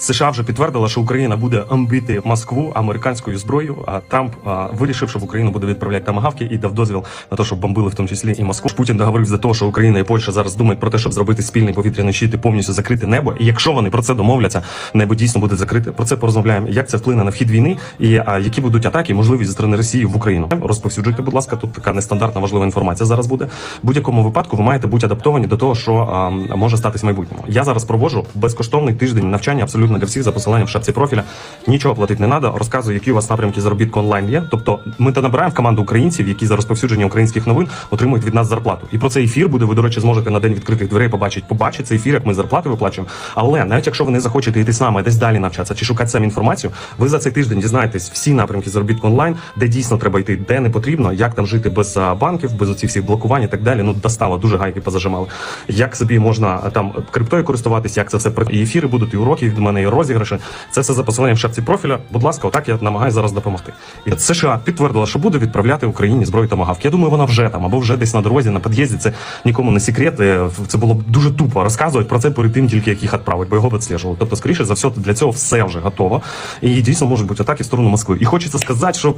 США вже підтвердила, що Україна буде бити Москву американською зброєю. А Трамп а, вирішив, що в Україну буде відправляти тамагавки і дав дозвіл на те, щоб бомбили в тому числі і Москву. Путін договорився до того, що Україна і Польща зараз думають про те, щоб зробити спільний повітряний щит і повністю закрити небо. І якщо вони про це домовляться, небо дійсно буде закрите. Про це порозмовляємо. Як це вплине на вхід війни і а, які будуть атаки, можливі зі сторони Росії в Україну. Розповсюджуйте, будь ласка, тут така нестандартна важлива інформація зараз буде. В будь-якому випадку ви маєте бути адаптовані до того, що а, може статись в майбутньому. Я зараз проводжу безкоштовний тиждень навчання абсолютно для всіх за посиланням в шапці профіля. Нічого платити не треба. Розказую, які у вас напрямки заробітку онлайн є. Тобто, ми та набираємо в команду українців, які за розповсюдження українських новин отримують від нас зарплату. І про цей ефір буде. Ви, до речі, зможете на день відкритих дверей побачити. Побачити цей ефір, як ми зарплати виплачуємо. Але навіть якщо ви не захочете йти з нами десь далі навчатися чи шукати самі інформацію, ви за цей тиждень дізнаєтесь всі напрямки заробітку онлайн, де дійсно треба йти, де не потрібно, як там жити без банків, без оцих всіх блокувань і так далі. Ну достало дуже гайки позажимали. Як собі можна там криптою користуватись, як це все про ефіри будуть, і уроки від мене, і розіграші. Це все за посиланням в шапці профіля. Будь ласка, отак я намагаюся зараз допомогти. І США підтвердила, що буде відправляти Україні зброю томагавки. Я думаю, вона вже там або вже десь на дорозі, на під'їзді. Це нікому не секрет. Е, Це було б дуже тупо розказувати про це перед тим, тільки як їх відправить, бо його відслежували. Тобто, скоріше за все, для цього все вже готово. І дійсно можуть бути атаки в сторону Москви. І хочеться сказати, що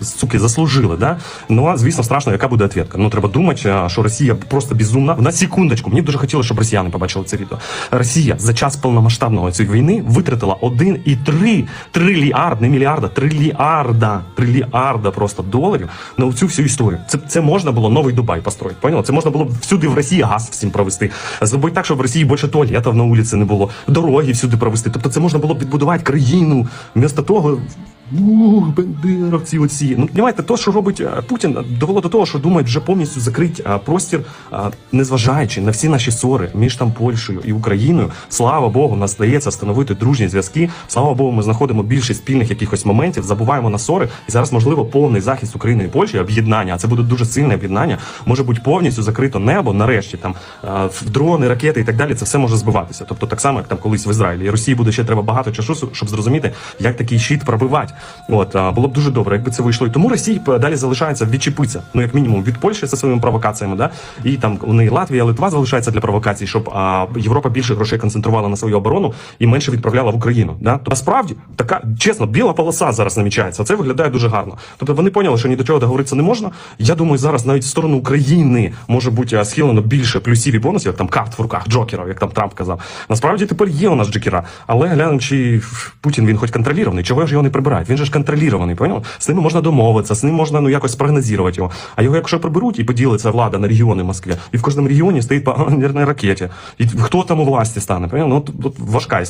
суки заслужили, да? Ну а звісно, страшно, яка буде відповідка. Ну треба думати, що Росія просто безумна. На секундочку, мені дуже хотілося, щоб росіяни побачили це відео. Росія за час повномасштабного цієї війни витратила 1,3 трильярд, не мільярда, трильярда, трильярда просто доларів на цю всю історію. Це, це можна було новий Дубай построїти. Поняла? Це можна було всюди в Росії газ всім провести. Зробити так, щоб в Росії більше туалетів на вулиці не було, дороги всюди провести. Тобто це можна було б відбудувати країну. Вмісто того. Ух, бендеровці оці. Ну, понімаєте, то, що робить е, Путін, довело до того, що думають вже повністю закрити е, простір, е, незважаючи на всі наші ссори між там Польщею і Україною. Слава Богу, нас здається встановити дружні зв'язки. Слава Богу, ми знаходимо більше спільних якихось моментів, забуваємо на ссори. І зараз, можливо, повний захист України і Польщі, об'єднання. А це буде дуже сильне об'єднання. Може бути повністю закрито небо. Нарешті там е, в дрони, ракети і так далі. Це все може збиватися. Тобто, так само, як там колись в Ізраїлі. Росії буде ще треба багато часу, щоб зрозуміти, як такий щит пробивати. От було б дуже добре, якби це вийшло. І тому Росії далі залишається відчепитися, ну як мінімум від Польщі зі своїми провокаціями, да і там у неї Латвія, Литва залишається для провокацій, щоб а, Європа більше грошей концентрувала на свою оборону і менше відправляла в Україну. Да? То насправді така чесно, біла полоса зараз намічається. Це виглядає дуже гарно. Тобто вони поняли, що ні до чого договоритися не можна. Я думаю, зараз навіть в сторону України може бути схилено більше плюсів і бонусів, як там карт в руках джокерів, як там Трамп казав. Насправді тепер є у нас джокера, але глянемо, чи Путін він хоч контролірований, чого ж його не прибирають? Він же ж контролірований, поняв? З ними можна домовитися, з ним можна ну якось прогнозувати його. А його, якщо приберуть і поділиться влада на регіони в Москві, і в кожному регіоні стоїть по ракеті, і хто там у власті стане? Поняв? Ну тут важка історія.